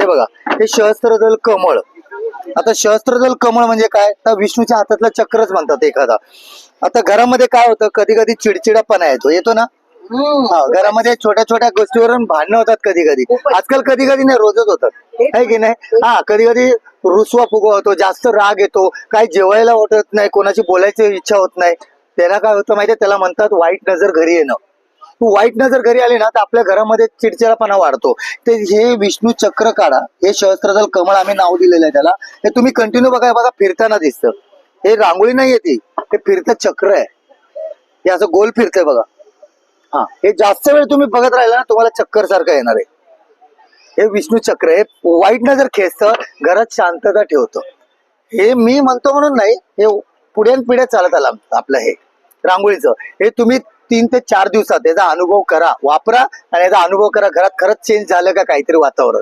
हे बघा हे सहस्त्रदल कमळ. आता सहस्त्रदल कमळ म्हणजे काय? तर विष्णूच्या हातातलं चक्रच म्हणतात एखादा. आता घरामध्ये काय होतं? कधी कधी चिडचिडापणा येतो. येतो ना? हा घरामध्ये छोट्या छोट्या गोष्टीवरून भांडणं होतात कधी कधी आजकाल कधी कधी नाही रोजच होतात. आहे की नाही? हा कधी कधी रुसवा फुगवा होतो जास्त राग येतो काही जेवायला वाटत नाही कोणाची बोलायची इच्छा होत नाही. त्याला काय होतं माहितीये? त्याला म्हणतात वाईट नजर घरी येणं. वाईट नजर घरी आली ना तर आपल्या घरामध्ये चिडचिडापणा वाढतो. ते हे विष्णू चक्र काढा. हे सहस्त्रदल कमळ आम्ही नाव दिलेलं आहे त्याला. हे तुम्ही कंटिन्यू बघा बघा फिरताना दिसतं. हे रांगोळी नाही ती. हे फिरतं चक्र आहे. हे असं गोल फिरतंय बघा. हा हे जास्त वेळ तुम्ही बघत राहिला ना तुम्हाला चक्कर सारखं येणार आहे. हे विष्णू चक्र आहे. वाईट नजर खेचतं घरात शांतता ठेवतं. हे मी म्हणतो म्हणून नाही हे पुढे पिढ्या चालत आला आपलं हे रांगोळीचं. हे तुम्ही तीन ते चार दिवसात याचा अनुभव करा वापरा आणि याचा अनुभव करा. घरात खरंच चेंज झालं का काहीतरी वातावरण?